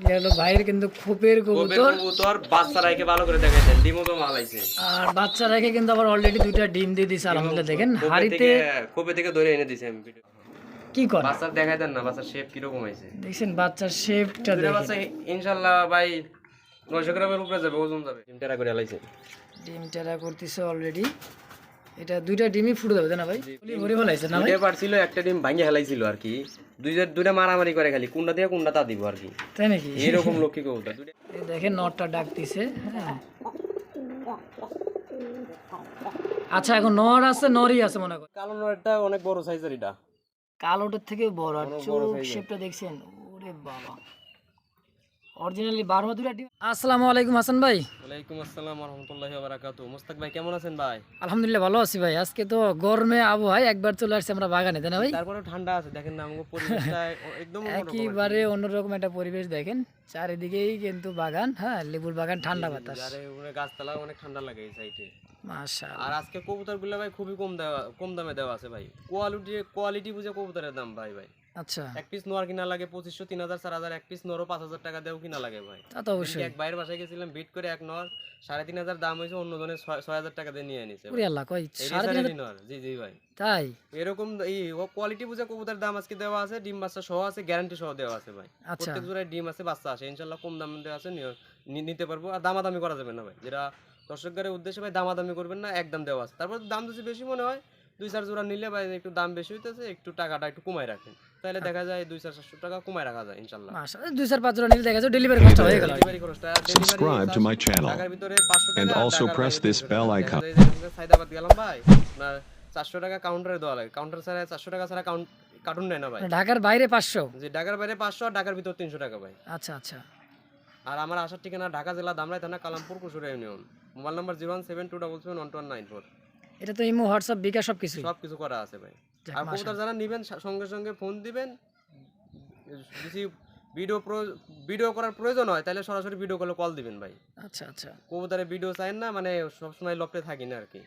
এটা ভাইয়ের কিন্তু খোপের কবুতর। কবুতর বাচ্চা রাইকে ভালো করে দেখাইছেন ডিমও তো মাল আর বাচ্চা রেখে কিন্তু আবার অলরেডি দুইটা ডিম দিয়ে দিছে আলহামদুলিল্লাহ দেখেন হাড়িতে থেকে থেকে ধরে এনে দিছি আমি ভিডিও কি করে বাচ্চার দেখাই দেন না বাচ্চার শেপ কীরকম হয়েছে? দেখছেন বাচ্চার শেপটা দেখেন। বাচ্চা ইনশাল্লাহ ভাই গ্রামের উপরে যাবে ওজন যাবে। ডিম টেরা করে ডিম টেরা করতেছে অলরেডি এটা দুইটা ডিমই ফুটে যাবে না ভাই? ভরে ফেলাইছে না ভাই? পারছিল একটা ডিম ভাঙে হেলাইছিল আর কি। দুইটা দুইটা মারামারি করে খালি কোনটা দিয়ে কোনটা তা দিব আর কি। তাই নাকি? এরকম লক্ষ্মী কবুতর। এই দেখেন নটটা ডাকতেছে হ্যাঁ। আচ্ছা এখন নর আছে নরই আছে মনে কর। কালো নয়টা অনেক বড় সাইজের এটা। কালোটার থেকে বড় আর চোখ শেপটা দেখছেন? ওরে বাবা। অরিজিনালি বারো দুটা ডিম। আসসালামু আলাইকুম হাসান ভাই। ওয়ালাইকুম আসসালাম রহমতুল্লাহি বারাকাতু মোস্তাক ভাই কেমন আছেন ভাই? আলহামদুলিল্লাহ ভালো আছি ভাই। আজকে তো গরমে আবহাওয়ায় একবার চলে আসছে আমরা বাগানে তাই না ভাই? তারপরে ঠান্ডা আছে দেখেন না পরিবেশটা একদম অন্যরকম। একেবারে অন্যরকম একটা পরিবেশ দেখেন। চারিদিকেই কিন্তু বাগান হ্যাঁ লেবুর বাগান ঠান্ডা বাতাস। আরে উপরে গাছতলা অনেক ঠান্ডা লাগে এই সাইডে মাশা আর আজকে কবুতরগুলো ভাই খুবই কম দেওয়া কম দামে দেওয়া আছে ভাই। কোয়ালিটি কোয়ালিটি বুঝে কবুতরের দাম ভাই ভাই। আচ্ছা। এক পিস নোয়ার কিনা লাগে পঁচিশশো তিন হাজার চার হাজার এক পিস নোরও পাঁচ হাজার টাকা দেও কিনা লাগে ভাই। তা তো অবশ্যই। এক বাইরের বাসায় গেছিলাম বিট করে এক নর সাড়ে তিন হাজার দাম হয়েছে অন্য জনের ছয় ছয় হাজার টাকা দিয়ে নিয়ে নিছে ওরে আল্লাহ কই সাড়ে তিন রেসারেরই জি জি ভাই। তাই? এরকম এই কোয়ালিটি বুঝে কবুতরের দাম আজকে দেওয়া আছে ডিম বাচ্চা সহ আছে গ্যারান্টি সহ দেওয়া আছে ভাই। প্রত্যেক জোড়ায় ডিম আছে বাচ্চা আছে ইনশাল্লাহ কম দাম দেওয়া আছে নিতে পারব। আর দামাদামি করা যাবে না ভাই। যেটা দর্শকদের উদ্দেশ্যে ভাই দামাদামি করবেন না একদম দেওয়া আছে। তারপর দাম যদি বেশি মনে হয় দুই চার জোড়া নিলে ভাই একটু দাম বেশি হইতেছে একটু টাকাটা একটু কমাই রাখেন। তাহলে দেখা যায় দুই চার চারশো টাকা কমায় রাখা যায় ইনশাল্লাহ দুই চার পাঁচ নিলে দেখা যায় ডেলিভারি খরচা হয়ে গেল। Delivery Subscribe to my channel ঢাকার ভিতরে 500 টাকা and আর also ঢাকার press বাইরে this 200 bell টাকা। icon. দেখা যায় যে সাইদাবাদ গেলাম ভাই আপনার চারশো টাকা কাউন্টারে দেওয়া লাগে। কাউন্টার ছাড়া চারশো টাকা ছাড়া কাউন্ট কার্টুন নেয় না ভাই। ঢাকার বাইরে পাঁচশো? যে ঢাকার বাইরে পাঁচশো আর ঢাকার ভিতর তিনশো টাকা ভাই। আচ্ছা আচ্ছা। আর আমার আসার ঠিকানা ঢাকা জেলা দামরাই থানা Kalampur Kushura union. Mobile number zero one seven two double seven one two one nine four. এটা তো ইমো হোয়াটসঅ্যাপ বিকাশ সব কিছুই সব কিছু করা আছে ভাই। আর কবুতর যারা নেবেন সঙ্গে সঙ্গে ফোন দিবেন। যদি ভিডিও ভিডিও করার প্রয়োজন হয় তাহলে সরাসরি ভিডিও কলে কল দিবেন ভাই। আচ্ছা আচ্ছা। কবুতরে ভিডিও চাইন না মানে সবসময় লপটে থাকি না আর কি।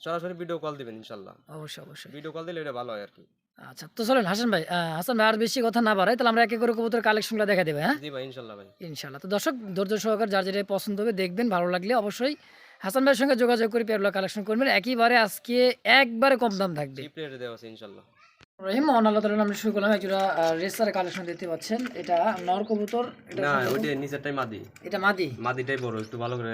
সরাসরি ভিডিও কল দিবেন ইনশাল্লাহ অবশ্যই অবশ্যই। ভিডিও কল দিলে এটা ভালো হয় আর কি। আচ্ছা তো চলেন হাসান ভাই হাসান ভাই আর বেশি কথা না বাড়াই তাহলে আমরা একে করে কবুতর কালেকশনগুলো দেখা দেবে হ্যাঁ? জি ভাই ইনশাল্লাহ ভাই। ইনশাল্লাহ তো দর্শক ধৈর্য সহকার যার যেটা পছন্দ হবে দেখবেন ভালো লাগলে অবশ্যই হাসান ভাইয়ের সঙ্গে যোগাযোগ করে পেয়ারগুলো কালেকশন করবেন। একেবারে আজকে একবারে কম দাম থাকবে। ইনশাল্লাহ। রহিম মোহন আল্লাহ আমরা শুরু করলাম। রেসার কালেকশন দেখতে পাচ্ছেন। এটা নর কবুতর না ওইটা নিচেরটাই মাদি। এটা মাদি? মাদিটাই বড় একটু ভালো করে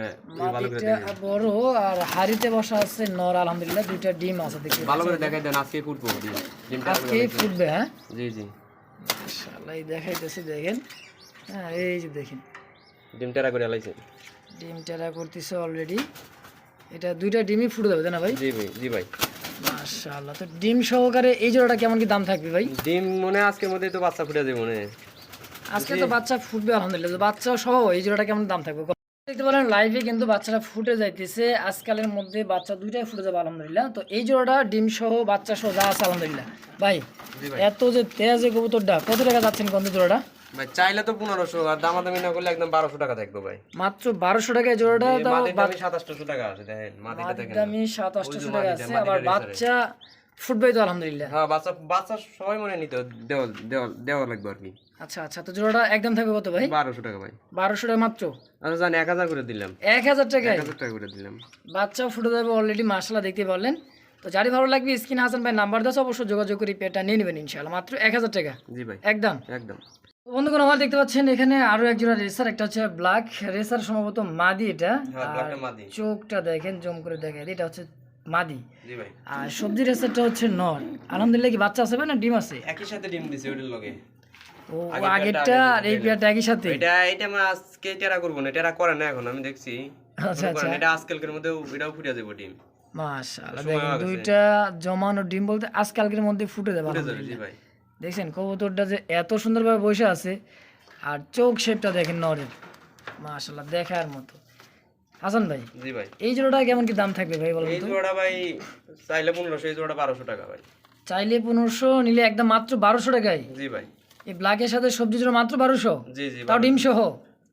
ভালো করে মাদিটা বড় আর হাড়িতে বসা আছে নর আলহামদুলিল্লাহ। দুইটা ডিম আছে দেখতে ভালো করে দেখাই দেন আজকে ফুটবো ডিমটা আজকে ফুটবে হ্যাঁ? জি জি। মাশাআল্লাহ এই দেখাইতেছে দেখেন। হ্যাঁ এই যে দেখেন। ডিম টেরা করে আলাইছে ডিম টেরা করতেছে অলরেডি এটা দুইটা ডিমই ফুটে যাবে না ভাই? জি ভাই জি ভাই। মাশাআল্লাহ তো ডিম সহকারে এই জোড়াটা কেমন কি দাম থাকবে ভাই? ডিম মনে আজকের মধ্যে তো বাচ্চা ফুটে যাবে মনে আজকে তো বাচ্চা ফুটবে আলহামদুলিল্লাহ। বাচ্চা সহ এই জোড়াটা কেমন দাম থাকবে? দেখতে পারেন লাইভে কিন্তু বাচ্চাটা ফুটে যাইতেছে। আজকালের মধ্যে বাচ্চা দুইটাই ফুটে যাবে আলহামদুলিল্লাহ। তো এই জোড়াটা ডিম সহ বাচ্চা সহ যা আছে আলহামদুলিল্লাহ। ভাই এত যে তেজে কবুতরটা কত টাকা যাচ্ছেন কত জোড়াটা? ভাই চাইলে তো পনেরোশো আর দামাদামি না করলে একদম বারোশো টাকা থাকবে ভাই। মাত্র বারোশো টাকায় জোড়াটা এই তো মাদির দামই টাকা আছে দেখেন দামি সাত আটশো টাকা আছে আবার বাচ্চা ফুটবে তো আলহামদুলিল্লাহ। হ্যাঁ বাচ্চা বাচ্চা সবাই মনে নিতে দেওয়া দেওয়া দেওয়া লাগবে আর কি। আচ্ছা আচ্ছা তো জোড়াটা একদম থাকবে কত ভাই? বারোশো টাকা ভাই। বারোশো টাকা মাত্র? আচ্ছা জানি এক হাজার করে দিলাম। এক হাজার টাকায়? এক হাজার টাকা করে দিলাম। বাচ্চাও ফুটে যাবে অলরেডি মার্শাল্লাহ দেখতে পারলেন। তো যারই ভালো লাগবে স্ক্রিন হাসান ভাই নাম্বার দাস অবশ্যই যোগাযোগ করে পেটা নিয়ে নেবেন ইনশাআল্লাহ। মাত্র এক হাজার টাকা? জি ভাই। একদম? একদম। বন্ধুগণ আমার দেখতে পাচ্ছেন এখানে আরও এক জোড়া রেসার একটা হচ্ছে ব্ল্যাক রেসার সম্ভবত মাদি এটা। হ্যাঁ চোখটা দেখেন জম করে দেখেন এটা হচ্ছে মাদি। আর সবজি রেসারটা হচ্ছে নর। আলহামদুলিল্লাহ কি বাচ্চা আছে না ডিম আছে? একই সাথে ডিম দিছে ওইটার লগে। ও আগের আগেরটা আর এই পেয়ারটা একই সাথে? এটা এটা আমরা আজকে টেরা করব না টেরা করে না এখন আমি দেখছি। আচ্ছা করেন এটা আজকালকের মধ্যে এটাও ফুটে যাবে ডিম। মাশাআল্লাহ দেখেন দুইটা জমানো ডিম বলতে আজকালকের মধ্যে ফুটে যাবে জি ভাই। দেখছেন কবুতরটা যে এত সুন্দরভাবে বসে আছে আর চোখ শেপটা দেখেন নরের। মাশাল্লাহ দেখার মতো। হাসান ভাই জি ভাই। এই জোড়াটা কেমন কি দাম থাকবে ভাই বলুন এই জোড়া ভাই চাইলে 1500 এই জোড়া 1200 টাকা ভাই। চাইলে 1500 নিলে একদম মাত্র 1200 টাকায়? জি ভাই। এই ব্ল্যাকের সাথে সবজি জোড়া মাত্র 1200 জি জি তাও ডিম সহ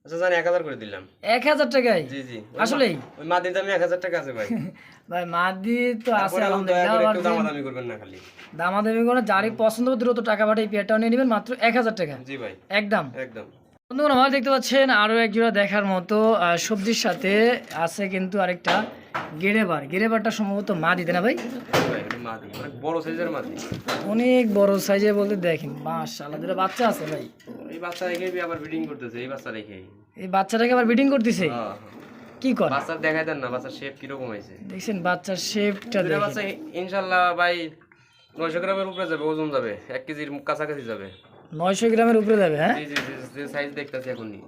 আচ্ছা জানি এক হাজার করে দিলাম। এক হাজার টাকায়? জি জি। আসলেই? ওই মাদির দামে এক হাজার টাকা আছে ভাই। ভাই মাদি তো আছে আলহামদুলিল্লাহ আবার দামাদামি করবেন না খালি। দামাদামি পছন্দ দ্রুত টাকা পাঠিয়ে নিয়ে নেবেন মাত্র এক হাজার টাকা। জি ভাই। একদম। একদম। বন্ধুগণ আমার দেখতে পাচ্ছেন আরও এক জোড়া দেখার মতো সবজির সাথে আছে কিন্তু আরেকটা গেরেবার। গেরেবারটা সম্ভবত মা দিতে না ভাই? অনেক বড় সাইজের মাদি। অনেক বড় সাইজে বলতে দেখেন মাশাআল্লাহ দুটো বাচ্চা আছে ভাই। বাচ্চা রেখেই আবার ব্রিডিং করতেছে এই বাচ্চা রেখেই এই বাচ্চাটাকে আবার ব্রিডিং করতেছে? হ্যাঁ কি করে? বাচ্চা দেখাই দেন না বাচ্চার শেপ কীরকম হয়েছে। দেখছেন বাচ্চার শেপটা দেখেন। বাচ্চা ইনশাল্লাহ ভাই নয়শো গ্রামের উপরে যাবে ওজন যাবে কেজির কাছাকাছি যাবে। নয়শো গ্রামের উপরে যাবে হ্যাঁ? জি জি জি, যে সাইজ দেখতেছি এখনই।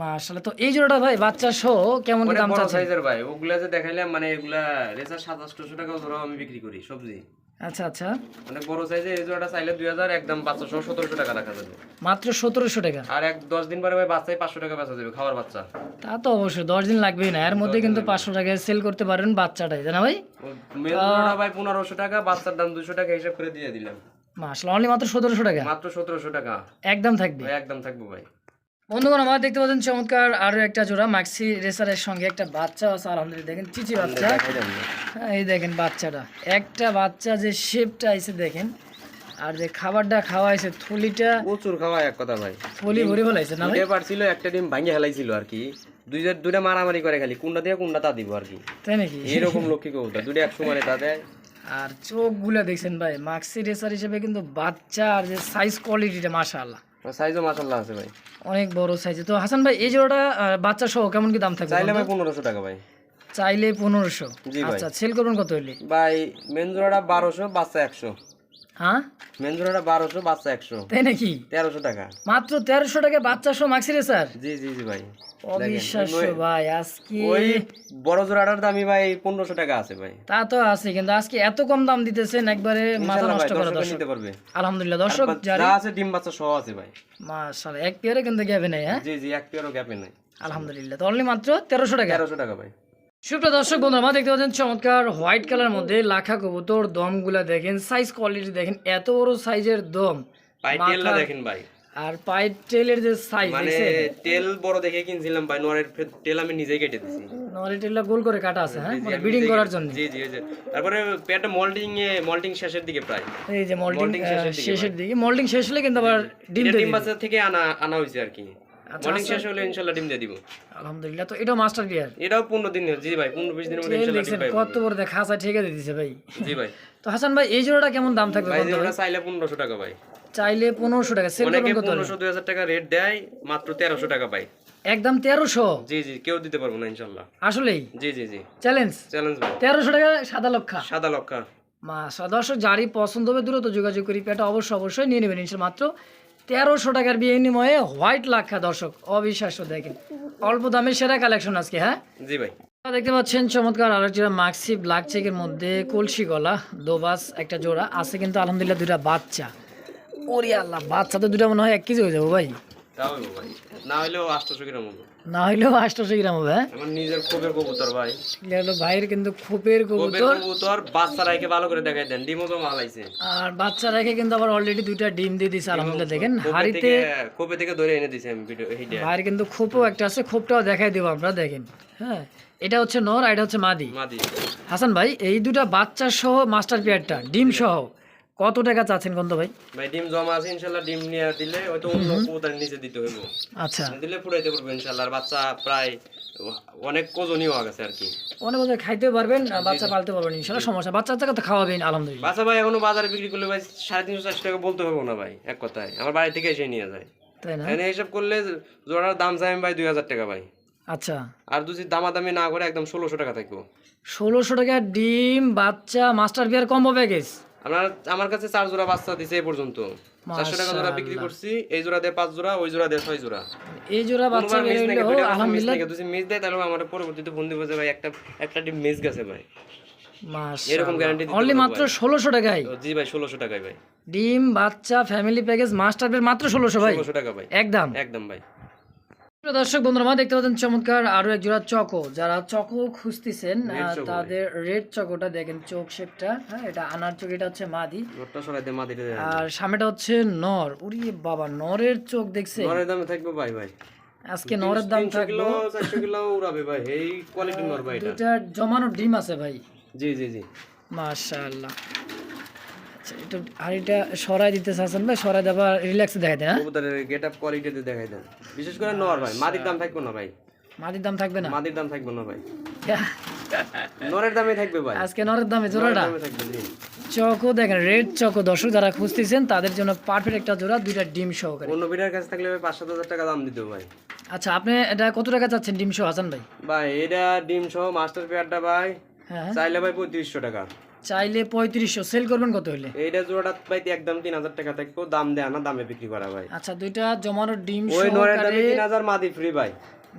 মাশাআল্লাহ তো এই জোড়াটা ভাই বাচ্চা সহ কেমন দাম চাচ্ছে সাইজের ভাই ওগুলা যে দেখাইলাম মানে এগুলা রেসার সাতাশশো টাকা ধরো আমি বিক্রি করি সবজি। আচ্ছা আচ্ছা। অনেক বড় সাইজে এই জোড়াটা চাইলে দুই হাজার একদম বাচ্চা সহ সতেরোশো টাকা রাখা যাবে। মাত্র সতেরোশো টাকা? আর এক দশ দিন পরে ভাই বাচ্চাই পাঁচশো টাকা বেচা যাবে খাওয়ার বাচ্চা। তা তো অবশ্যই দশ দিন লাগবেই না। এর মধ্যে কিন্তু পাঁচশো টাকায় সেল করতে পারেন বাচ্চাটাই জানা ভাই? মেল জোড়াটা ভাই পনেরোশো টাকা বাচ্চার দাম দুশো টাকা হিসাব করে দিয়ে দিলাম। মাসলা অনলি মাত্র সতেরোশো টাকা? মাত্র সতেরোশো টাকা। একদম থাকবে? ভাই একদম থাকব ভাই। বন্ধুগণ আমার দেখতে পাচ্ছেন চমৎকার আরও একটা জোড়া মাক্সি রেসারের সঙ্গে একটা বাচ্চা আছে। আলহামদুলিল্লাহ দেখেন চিচি বাচ্চা। এই দেখেন বাচ্চাটা। একটা বাচ্চা যে শেপটা আইছে দেখেন। আর যে খাবারটা খাওয়া হয়েছে থলিটা প্রচুর খাওয়া এক কথা ভাই। থলি ভরে ফেলাইছে না ভাই? পারছিল একটা ডিম ভাঙে হেলাইছিল আর কি। দুইটা দুইটা মারামারি করে খালি কোনটা দিয়ে কোনটা তা দিব আর কি। তাই নাকি? এরকম লক্ষ্মী কবুতর দুইটা একশো মানে তা দেয়। আর চোখগুলো দেখছেন ভাই মাক্সি রেসার হিসেবে কিন্তু বাচ্চা আর যে সাইজ কোয়ালিটিটা মাশাআল্লাহ। সাইজও মাশাআল্লাহ আছে ভাই। অনেক বড় সাইজে তো হাসান ভাই এই জোড়াটা বাচ্চা সহ কেমন কি দাম থাকবে চাইলে ভাই পনেরোশো টাকা ভাই। চাইলে পনেরোশো। জি ভাই। আচ্ছা সেল করবেন কত হইলে? ভাই মেন জোড়াটা বারোশো বাচ্চা একশো। হ্যাঁ? মেন জোড়াটা বারোশো বাচ্চা একশো। তাই নাকি? তেরোশো টাকা। মাত্র তেরোশো টাকা বাচ্চা সহ মাক্সিরে স্যার জি জি জি ভাই। অবিশ্বাস্য ভাই আজকে ওই বড় জোড়াটার দামই ভাই পনেরোশো টাকা আছে ভাই। তা তো আছে কিন্তু আজকে এত কম দাম দিতেছেন একবারে মাথা নষ্ট করা দর্শক। নিতে পারবে। আলহামদুলিল্লাহ দর্শক যারা আছে ডিম বাচ্চা সহ আছে ভাই। মাশাআল্লাহ এক পেয়ারে কিন্তু গ্যাবে নাই হ্যাঁ? জি জি এক পেয়ারও গ্যাপে নাই। আলহামদুলিল্লাহ তো অনলি মাত্র তেরোশো টাকা। তেরোশো টাকা ভাই। সুপ্রিয় দর্শক আমরা দেখতে পাচ্ছেন চমৎকার হোয়াইট কালার মধ্যে লাখা কবুতর দমগুলা দেখেন সাইজ কোয়ালিটি দেখেন এত বড় সাইজের দম। দেখেন ভাই। আর পাইপ টেলের যে সাইজ মানে তেল বড় দেখে কিনছিলাম ভাই নোয়ারের তেল আমি নিজেই কেটে দিছি। নরে টেলটা গোল করে কাটা আছে হ্যাঁ? মানে করার জন্য। জি জি ওই যে। তারপরে মল্টিং এ মল্টিং শেষের দিকে প্রায়। এই যে মোল্ডিং শেষের দিকে মোল্ডিং শেষ হলে কিন্তু আবার ডিম ডিম। থেকে আনা আনা হয়েছে আর কি। মল্টিং শেষ হলে ইনশাল্লাহ ডিম দিয়ে দিব। আলহামদুলিল্লাহ তো এটা মাস্টার বিয়ার এটাও পনেরো দিন জি ভাই পনেরো বিশ দিনের মধ্যে ইনশাল্লাহ দেখছেন কত বড় দেখ খাসা ঠেকে দিতেছে ভাই। জি ভাই। তো হাসান ভাই এই জোড়াটা কেমন দাম থাকবে ভাই ভাই? চাইলে পনেরোশো টাকা ভাই। চাইলে পনেরোশো টাকা সেল অনেকে? পনেরোশো দুই হাজার টাকা রেট দেয় মাত্র তেরোশো টাকা পাই একদম তেরোশো? জি জি কেউ দিতে পারব না ইনশাল্লাহ। আসলেই? জি জি জি। চ্যালেঞ্জ চ্যালেঞ্জ তেরোশো টাকা সাদা লক্ষা সাদা লক্ষা মাসা দর্শক যারই পছন্দ হবে দ্রুত যোগাযোগ করি পেটা অবশ্যই অবশ্যই নিয়ে নেবেন ইনশাল মাত্র তেরোশো টাকার বিনিময়ে হোয়াইট লাক্ষা দর্শক অবিশ্বাস্য দেখেন। অল্প দামে সেরা কালেকশন আজকে হ্যাঁ? জি ভাই। দেখতে পাচ্ছেন চমৎকার আরেকটা মাক্সি ব্ল্যাক চেকের মধ্যে কলসি গলা দোবাস একটা জোড়া আছে কিন্তু আলহামদুলিল্লাহ দুটা বাচ্চা। ওরে আল্লাহ বাচ্চা তো দুটা মনে হয় এক কেজি হয়ে যাব ভাই। তাও হইবো ভাই। না হইলেও আটশোশো গ্রাম হব। না হইলেও আষ্টশো গ্রাম হবে হ্যাঁ? আমার নিজের ক্ষোভের কবুতর ভাই। এগুলো হলো ভাইয়ের কিন্তু খোপের কবুতর। কবুতর বাচ্চা রাইকে ভালো করে দেখাই দেন ডিমও তো মালাইছে আর বাচ্চা রেখে কিন্তু আবার অলরেডি দুইটা ডিম দিয়ে দিছে আলহামদুলিল্লাহ দেখেন হাড়িতে ক্ষোভে থেকে ধরে এনে দিছে আমি ভিডিও এইটা ভাইয়ের কিন্তু খোপও একটা আছে খোপটাও দেখাই দেবো আমরা দেখেন হ্যাঁ? এটা হচ্ছে নর আর এটা হচ্ছে মাদি। মাদি। হাসান ভাই এই দুটা বাচ্চা সহ মাস্টার পেয়ারটা ডিম সহ। কত টাকা চাচ্ছেন কন্ত ভাই? ভাই ডিম জমা আছে ইনশাল্লাহ ডিম নিয়ে দিলে হয়তো অন্য কবুতর নিচে দিতে হইব। আচ্ছা। দিলে ফুরাইতে পারব ইনশাল্লাহ আর বাচ্চা প্রায় অনেক ওজনই হওয়া গেছে আর কি। অনেক বছর খাইতে পারবেন বাচ্চা পালতে পারবেন ইনশাল্লাহ সমস্যা। বাচ্চা বাচ্চাকে তো খাওয়াবেন আলহামদুলিল্লাহ। বাচ্চা ভাই এখনও বাজারে বিক্রি করলে ভাই সাড়ে তিনশো চারশো টাকা বলতে হবে না ভাই এক কথায়। আমার বাড়ি থেকে এসে নিয়ে যায়। তাই না? এনে হিসাব করলে জোড়ার দাম চাই ভাই দুই হাজার টাকা ভাই। আচ্ছা। আর যদি দামাদামি না করে একদম ষোলোশো টাকা থাকব। ষোলোশো টাকা ডিম বাচ্চা মাস্টার পেয়ার কম হবে আপনার আমার কাছে চার জোড়া বাচ্চা দিছে এই পর্যন্ত। চারশো টাকা জোড়া বিক্রি করছি এই জোড়া দিয়ে পাঁচ জোড়া ওই জোড়া দিয়ে ছয় জোড়া। এই জোড়া বাচ্চা বের নাকি হইলেও আলহামদুলিল্লাহ। যদি মিস দেয় তাহলে আমার পরবর্তীতে ফোন দিব যে ভাই একটা একটা ডিম মিস গেছে ভাই। এরকম গ্যারান্টি অনলি মাত্র ষোলোশো টাকায়? জি ভাই ষোলোশো টাকায় ভাই। ডিম বাচ্চা ফ্যামিলি প্যাকেজ মাস্টার মাত্র ষোলোশো ভাই। ষোলোশো টাকা ভাই। একদম। একদম ভাই। দর্শক বন্ধুরা দেখতে পাচ্ছেন চমৎকার আরও এক জোড়া চকো। যারা চকো খুঁজতেছেন তাদের রেড চকোটা দেখেন চোখ শেপটা হ্যাঁ এটা আনার চোখ এটা হচ্ছে মাদি। আর সামনেটা হচ্ছে নর। উড়ি বাবা নরের চোখ দেখছে নরের দামে থাকবে ভাই ভাই। আজকে নরের দাম তিনশো থাকবে। কিলো চারশো কিলো উড়াবে ভাই এই কোয়ালিটির নর ভাই এটা। জমানো ডিম আছে ভাই। জি জি জি। মাশাআল্লাহ। একটু হাড়িটা সরাই দিতে চাচ্ছেন ভাই সরাই দেওয়া রিল্যাক্সে দেখাই দেন হ্যাঁ? কবুতরের গেট আপ কোয়ালিটিতে দেখাই দেন। বিশেষ করে নর ভাই মাদির দাম থাকবে না ভাই। মাটির দাম থাকবে না? মাদির দাম থাকবে না ভাই। নরের দামে থাকবে ভাই। আজকে নরের দামে জোড়াটা? দামে থাকবে জি। চকো দেখেন রেড চকো। দর্শক যারা খুঁজতেছেন তাদের জন্য পারফেক্ট একটা জোড়া দুইটা ডিম সহকারে। অন্য বিটার কাছে থাকলে ভাই পাঁচ সাত হাজার টাকা দাম দিতে ভাই। আচ্ছা আপনি এটা কত টাকা চাচ্ছেন ডিম সহ হাসান ভাই? ভাই এটা ডিম সহ মাস্টার পেয়ারটা ভাই হ্যাঁ। চাইলে ভাই পঁয়ত্রিশশো টাকা। চাইলে পঁয়ত্রিশশো। সেল করবেন কত হইলে? এইটা জোড়াটা ভাই একদম তিন হাজার টাকা থাকবে। দাম দেয় না দামে বিক্রি করা ভাই। আচ্ছা দুইটা জমানো ডিম ওই নরের দামে তিন হাজার মাদি ফ্রি ভাই।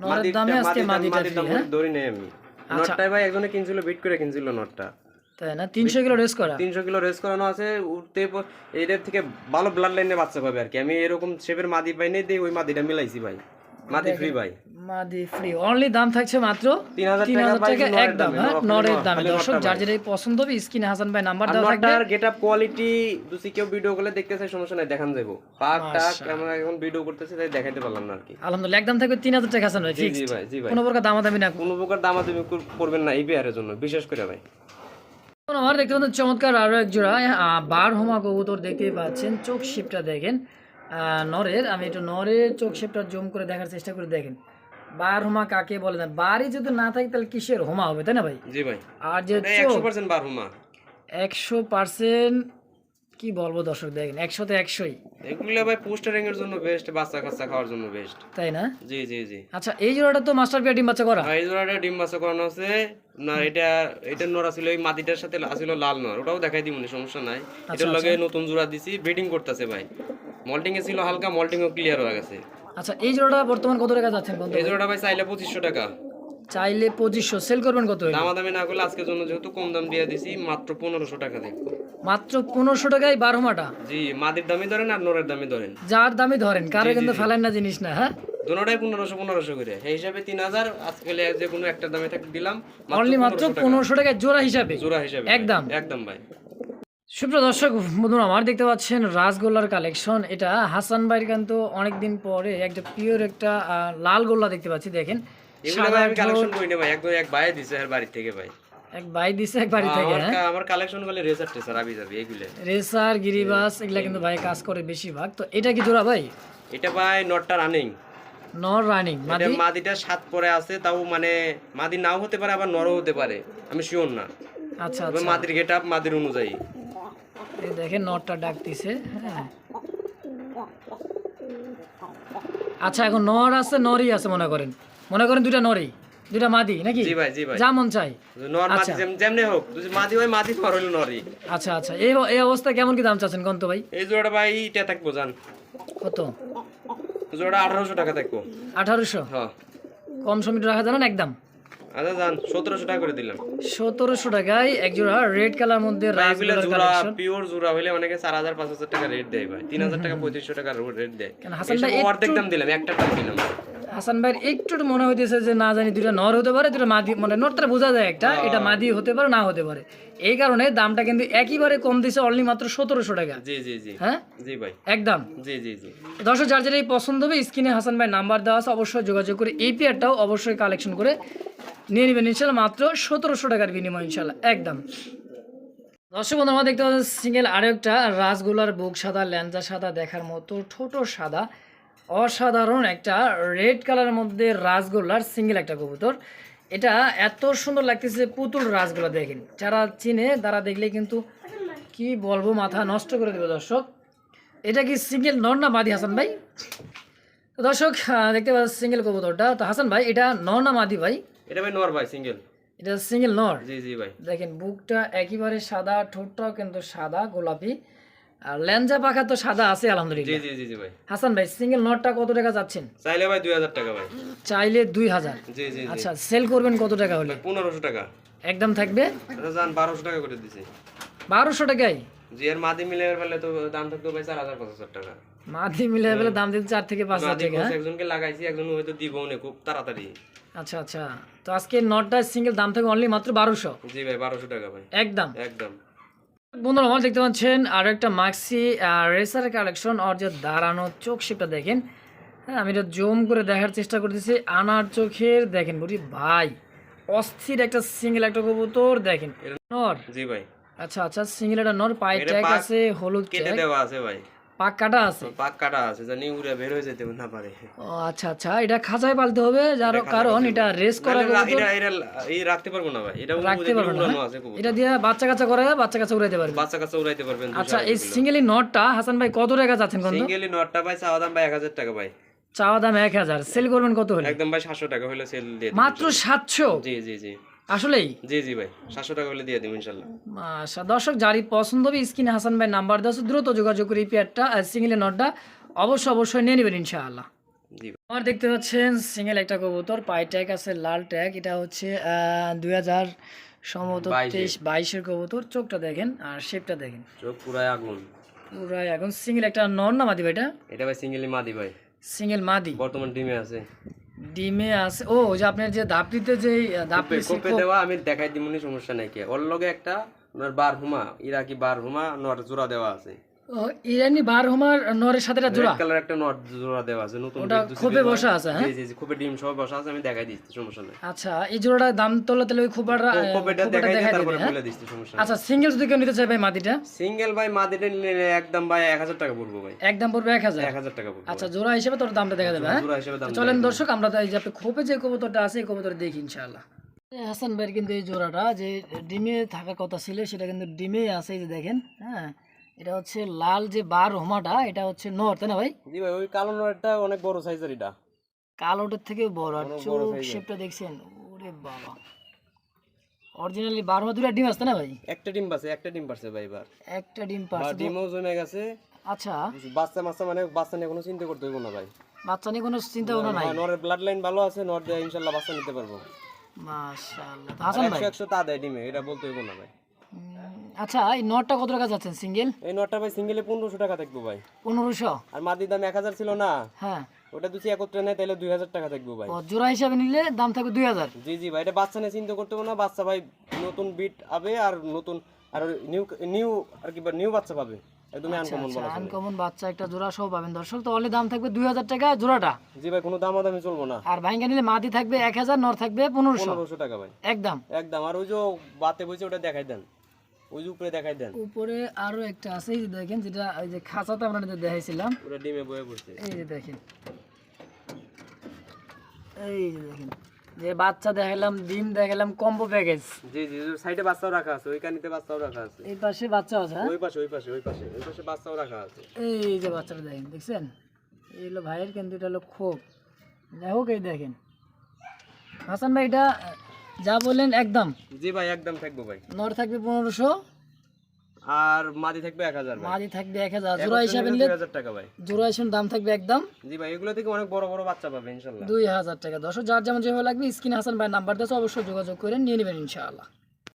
নরের দামে আজকে মাদিটা হ্যাঁ? ধরি নেই আমি। নটটাই ভাই একজনে কিনছিল বিট করে কিনছিল নটটা তাই না? তিনশো কিলো রেস করা? তিনশো কিলো রেস করানো আছে উঠতে এইটার থেকে ভালো ব্লাড লাইনে বাচ্চা পাবে আর কি। আমি এরকম শেপের মাদি পাইনি দিয়ে ওই মাদিটা মিলাইছি ভাই। মাদি ফ্রি ভাই। মাদি ফ্রি অনলি দাম থাকছে মাত্র তিন হাজার টাকা একদম হ্যাঁ নরের দামে। দর্শক যার। পছন্দ হবে স্ক্রিনে হাসান ভাই নাম্বার আর দেওয়া থাকবে নটটার গেট আপ কোয়ালিটি যদি কেউ ভিডিও করলে দেখতে চাই সমস্যা নাই দেখান যাব পাক টাক আমরা এখন ভিডিও করতেছি তাই দেখাইতে পারলাম না আর কি। আলহামদুলিল্লাহ একদম থাকবে তিন হাজার টাকা হাসান ভাই জি ভাই জি ভাই। কোনো প্রকার দামাদামি না। কোনো প্রকার দামাদামি করবেন না এই বিহারের জন্য বিশেষ করে ভাই। আমার দেখতে পাচ্ছেন চমৎকার আরও এক জোড়া। বার হোমা কবুতর দেখতেই পাচ্ছেন চোখ শিপটা দেখেন। নরের আমি একটু নরের চোখ শিপটা জুম করে দেখার চেষ্টা করে দেখেন। বার হোমা কাকে বলে না বারই যদি না থাকে তাহলে কিসের হোমা হবে তাই না ভাই? জি ভাই। আর যে একশো চোখ একশো পার্সেন্ট কি বলব দর্শক দেখেন একশোতে একশোই। এগুলো ভাই পোস্টারিং এর জন্য বেস্ট বাচ্চা কাচ্চা খাওয়ার জন্য বেস্ট তাই না? জি জি জি। আচ্ছা এই জোড়াটা তো মাস্টার পেয়ার ডিম বাচ্চা করা? এই জোড়াটা ডিম বাচ্চা করানো আছে। না এটা এটা নড়া ছিল ওই মাটিটার সাথে ছিল লাল নর ওটাও দেখাই দিই সমস্যা নাই। এটার লগে নতুন জোড়া দিছি ব্রিডিং করতেছে ভাই। মল্টিং এ ছিল হালকা মল্টিং ও ক্লিয়ার হয়ে গেছে। আচ্ছা এই জোড়াটা বর্তমান কত টাকা যাচ্ছেন বন্ধু? এই জোড়াটা ভাই চাইলে পঁচিশশো টাকা। চাইলে পঁচিশশো। সেল করবেন কত? দামাদামি না করলে আজকের জন্য যেহেতু কম দাম দিয়ে দিছি মাত্র পনেরোশো টাকা দেখব মাত্র পনেরোশো টাকায় বারোমাটা? জি মাদির দামই ধরেন আর নরের দামই ধরেন। যার দামে ধরেন কারও কিন্তু ফেলেন না জিনিস না হ্যাঁ? দুটোটাই পনেরোশো পনেরোশো করে। সেই হিসাবে তিন হাজার আজকে যে কোনো একটা দামে থাক দিলাম। অনলি মাত্র পনেরোশো টাকায় জোড়া হিসাবে? জোড়া হিসাবে একদম। একদম ভাই। সুপ্রিয় দর্শক বন্ধুরা আমার দেখতে পাচ্ছেন রাসগোল্লার কালেকশন এটা হাসান ভাইয়ের কিন্তু অনেকদিন পরে একটা পিওর একটা লাল গোল্লা দেখতে পাচ্ছি দেখেন। ভাই আমি কালেকশন করি ভাই একদম এক ভাই দিছে আর বাড়ি থেকে ভাই। এক বাই দিছে এক বাড়ি থেকে আমার হ্যাঁ? কা- আমার কালেকশন করলে রেসার টেসার আবি যাবে এগুলো। রেসার গিরিবাস এগুলা কিন্তু ভাই কাজ করে বেশিরভাগ। তো এটা কি জোড়া ভাই? এটা ভাই নটটা রানিং নর রানিং মাদি? মাদিটা সাত পরে আছে তাও মানে মাদি নাও হতে পারে আবার নরও হতে পারে আমি শিওর না। আচ্ছা আচ্ছা। মাদির গেট আপ মাদির অনুযায়ী। এই দেখেন নরটা ডাকতিছে হ্যাঁ। আচ্ছা এখন নর আছে নরই আছে মনে করেন। মনে করেন দুইটা নরই দুইটা মাদি নাকি? জি ভাই জি ভাই। যা মন চাই। নর মাদি আচ্ছা। হোক যদি মাদি হয় মাদি নর হইল নরই। আচ্ছা আচ্ছা। এই এই অবস্থা কেমন কি দাম চাচ্ছেন কন্ত ভাই? এই জোড়াটা ভাই এটা থাকব জান। কত? জোড়াটা আঠারোশো টাকা থাকব। আঠারোশো? হ্যাঁ। কম সমিট রাখা জানেন একদম? আচ্ছা জান টাকা করে দিলাম। সতেরোশো টাকায় এক জোড়া রেড কালার মধ্যে ভাই জোড়া পিওর জোড়া হলে অনেকে চার হাজার পাঁচ হাজার টাকা রেট দেয় ভাই। তিন হাজার টাকা পঁয়ত্রিশশো টাকা রেট দেয়। কেন হাসান ভাই অর্ধেক দাম দিলাম একটা টাকা দিলাম। হাসান ভাইয়ের একটু মনে হইতেছে যে না জানি দুইটা নর হতে পারে দুটো মাদি মানে নরটা বোঝা যায় একটা এটা মাদি হতে পারে না হতে পারে। এই কারণে দামটা কিন্তু একইবারে কম দিছে অনলি মাত্র সতেরোশো টাকা। জি জি জি। হ্যাঁ? জি ভাই। একদম। জি জি জি। দর্শক যার যেটাই পছন্দ হবে স্ক্রিনে হাসান ভাই নাম্বার দেওয়া আছে অবশ্যই যোগাযোগ করে এই পেয়ারটাও অবশ্যই কালেকশন করে নিয়ে নেবেন ইনশাল্লাহ মাত্র সতেরোশো টাকার বিনিময় ইনশাল্লাহ। একদম। দর্শক বন্ধু আমরা দেখতে পাচ্ছি সিঙ্গেল আরও একটা রাসগোলার বুক সাদা ল্যাঞ্জা সাদা দেখার মতো ছোট সাদা। অসাধারণ একটা রেড কালারের মধ্যে রাসগোল্লার সিঙ্গেল একটা কবুতর। এটা এত সুন্দর লাগতেছে পুতুল রাসগোল্লা দেখেন। যারা চিনে তারা দেখলে কিন্তু কি বলব মাথা নষ্ট করে দেবে দর্শক। এটা কি সিঙ্গেল নর না মাদি হাসান ভাই? তো দর্শক দেখতে পাচ্ছেন সিঙ্গেল কবুতরটা। তো হাসান ভাই এটা নর না মাদি ভাই? এটা ভাই নর ভাই সিঙ্গেল। এটা সিঙ্গেল নর? জি জি ভাই। দেখেন বুকটা একেবারে সাদা ঠোঁটটাও কিন্তু সাদা গোলাপি। আর ল্যাঞ্জা পাখা তো সাদা আছে আলহামদুলিল্লাহ। জি জি জি ভাই। হাসান ভাই সিঙ্গেল নটটা কত টাকা যাচ্ছেন? চাইলে ভাই দুই হাজার টাকা ভাই। চাইলে দুই হাজার। জি জি আচ্ছা সেল করবেন কত টাকা হলে? পনেরোশো টাকা। একদম থাকবে? আচ্ছা যান বারোশো টাকা করে দিছি। বারোশো টাকায়? জি আর মাদি মিলে ফেলে তো দাম থাকতো ভাই চার হাজার পাঁচ হাজার টাকা। মাদি মিলে ফেলে দাম দিতে চার থেকে পাঁচ হাজার মাদি টাকা বসে হ্যাঁ? একজনকে লাগাইছি একজন হয়তো দিব না খুব তাড়াতাড়ি। আচ্ছা আচ্ছা। তো আজকে নটটা সিঙ্গেল দাম থাকবে অনলি মাত্র বারোশো? জি ভাই বারোশো টাকা ভাই। একদম। একদম। বন্ধুরা আমার দেখতে পাচ্ছেন আর একটা মাক্সি রেসার কালেকশন আর যে দাঁড়ানো চোখ সেটা দেখেন। হ্যাঁ আমি এটা জুম করে দেখার চেষ্টা করতেছি। আনার চোখের দেখেন বুঝি ভাই অস্থির একটা সিঙ্গেল একটা কবুতর দেখেন। নর? জি ভাই। আচ্ছা আচ্ছা সিঙ্গেল একটা নর পাই ট্যাগ আছে হলুদ কেটে দেওয়া আছে ভাই। পাক কাটা আছে? পাক কাটা আছে জানি উড়ে বের হয়ে যেতে না পারে। ও আচ্ছা আচ্ছা এটা খাঁচায় পালতে হবে যার কারণ এটা রেস করা এটা এটা এই রাখতে পারব না ভাই এটা রাখতে পারবে না কবুতর। এটা দিয়ে বাচ্চা কাচ্চা করে বাচ্চা কাচ্চা উড়াইতে পারবে। বাচ্চা কাচ্চা উড়াইতে পারবেন আচ্ছা এই সিঙ্গেলি নটটা হাসান ভাই কত টাকা যাচ্ছেন কত সিঙ্গেলি নটটা ভাই চাওয়া দাম ভাই এক হাজার টাকা ভাই। চাওয়া দাম এক হাজার সেল করবেন কত হলে? একদম ভাই সাতশো টাকা হলে সেল দিয়ে মাত্র সাতশো? জি জি জি। আসলেই? জি জি ভাই সাতশো টাকা হলে দিয়ে দিব ইনশাল্লাহ। দর্শক যারই পছন্দ হবে স্ক্রিনে হাসান ভাই নাম্বার দেওয়া দ্রুত যোগাযোগ করে এই পেয়ারটা সিঙ্গেলি নটটা অবশ্যই অবশ্যই নিয়ে নেবেন ইনশাআল্লাহ। আমার দেখতে পাচ্ছেন সিঙ্গেল একটা কবুতর পাই ট্যাগ আছে লাল ট্যাগ এটা হচ্ছে দুই হাজার সম্ভবত তেইশ বাইশের কবুতর চোখটা দেখেন আর শেপটা দেখেন। চোখ পুরাই আগুন। পুরাই এখন সিঙ্গেল একটা নর না মাদি ভাই এটা? এটা ভাই সিঙ্গেলি মাদি ভাই। সিঙ্গেল মাদি। বর্তমান টিমে আছে। ডিমে আছে। ও যে আপনার যে ধাপটিতে যে ধাপটি কোপে দেওয়া আমি দেখাই দিমুনি সমস্যা নাই কি। ওর লগে একটা ওনার বার হুমা ইরাকি বার হুমা নট জোড়া দেওয়া আছে। ইরানি নরের সাথে একটা জোড়া? কালার একটা নট জোড়া দেওয়া আছে নতুন ওটা বসা আছে, হ্যাঁ? জি জি ডিম সহ বসা আছে আমি দেখাই দিচ্ছি সমস্যা নাই। আচ্ছা এই জোড়াটার দাম তোলা তাহলে ওই খোপেটা খোপাটা দেখাই দেখাই তারপরে হ্যাঁ? বলে দিচ্ছি সমস্যা আচ্ছা সিঙ্গেল যদি কেউ নিতে চাই ভাই মাদিটা সিঙ্গেল ভাই মাদিটা নিলে একদম ভাই এক হাজার টাকা পড়ব ভাই। একদম পড়বে এক হাজার? এক হাজার টাকা পড়ব আচ্ছা জোড়া হিসেবে তোর দামটা দেখা যাবে হ্যাঁ? জোড়া হিসেবে দাম চলেন দর্শক আমরা তো এই যে আপনি খোপে যে কবুতরটা আছে এই কবুতর দেখি ইনশাআল্লাহ। হাসান ভাইয়ের কিন্তু এই জোড়াটা যে ডিমে থাকার কথা ছিল সেটা কিন্তু ডিমে আছে এই যে দেখেন হ্যাঁ? এটা হচ্ছে লাল যে বার হোমাটা এটা হচ্ছে নর তাই না ভাই? জি ভাই ওই কালো নটটা অনেক বড় সাইজের এটা। কালোটার থেকে বড় আর চোখ। শেপটা দেখছেন ওরে বাবা। অরিজিনালি বার দুটা ডিম আছে না ভাই? একটা ডিম পাচ্ছে একটা ডিম পাচ্ছে ভাই এবার। একটা ডিম বা পাচ্ছে ডিমও জমে গেছে। আচ্ছা। বাচ্চা মাচ্চা মানে বাচ্চা নিয়ে কোনো চিন্তা করতে হইব না ভাই। বাচ্চা নিয়ে কোনো চিন্তা ভাবনা নাই? নরের ব্লাড লাইন ভালো আছে নর দিয়ে ইনশাল্লাহ বাচ্চা নিতে পারব। মাশাআল্লাহ। হাসান ভাই? একশো একশো তা দেয় ডিমে এটা বলতে হইব না ভাই। আচ্ছা এই নটটা কত টাকা যাচ্ছেন সিঙ্গেল এই নটটা ভাই সিঙ্গেলে পনেরোশো টাকা থাকব ভাই। পনেরোশো? আর মাদির দাম এক হাজার ছিল না? হ্যাঁ। ওটা একত্রে নেয় তাহলে দুই হাজার টাকা থাকব ভাই। জোড়া হিসাবে নিলে দাম থাকবে দুই হাজার? জি জি ভাই এটা বাচ্চা নিয়ে চিন্তা করতে হবে না বাচ্চা ভাই নতুন বিট আবে আর নতুন আর নিউ নিউ আর কি নিউ বাচ্চা পাবে। একদমই আনকমন বলা আনকমন বাচ্চা একটা জোড়া সহ পাবেন। দর্শক তো দাম থাকবে দুই হাজার টাকা জোড়াটা। জি ভাই কোনো দামাদামি চলবো না। আর ভাইঙ্গা নিলে মাদি থাকবে এক হাজার নর থাকবে টাকা ভাই। একদম। একদম। আর ওই যে বাতে বসে ওটা দেখাই দেন। ওই উপরে দেখাই দেন। উপরে আরও একটা আছে এই যে দেখেন যেটা ওই যে খাঁচাতে আমরা দেখাইছিলাম। ওটা ডিমে বয়ে পড়ছে। এই যে দেখেন। এই যে দেখেন যে বাচ্চা দেখালাম ডিম দেখালাম কম্বো প্যাকেজ। জি জি সাইডে বাচ্চাও রাখা আছে ওই কানিতে বাচ্চাও রাখা আছে। এই পাশে বাচ্চা আছে হ্যাঁ? ওই পাশে ওই পাশে ওই পাশে ওই পাশে বাচ্চাও রাখা আছে। এই যে বাচ্চাটা দেখেন দেখছেন? এই হলো ভাইয়ের কিন্তু এটা হলো খোপ। যাই হোক এই দেখেন। হাসান ভাই এটা যা বলেন একদম। জি ভাই একদম থাকব ভাই। নর থাকবে পনেরোশো। আর মাদি থাকবে এক হাজার মাদি থাকবে এক হাজার। জোড়া হিসাবে নিলে হাজার টাকা ভাই। জোড়া হিসাবে দাম থাকবে একদম। জি ভাই এগুলো থেকে অনেক বড় বড় বাচ্চা পাবে ইনশাল্লাহ। দুই হাজার টাকা। দশ যার যেমন যেভাবে লাগবে স্ক্রিন হাসান ভাই নাম্বার দিয়েছে অবশ্যই যোগাযোগ করে নিয়ে নেবেন ইনশাআল্লাহ।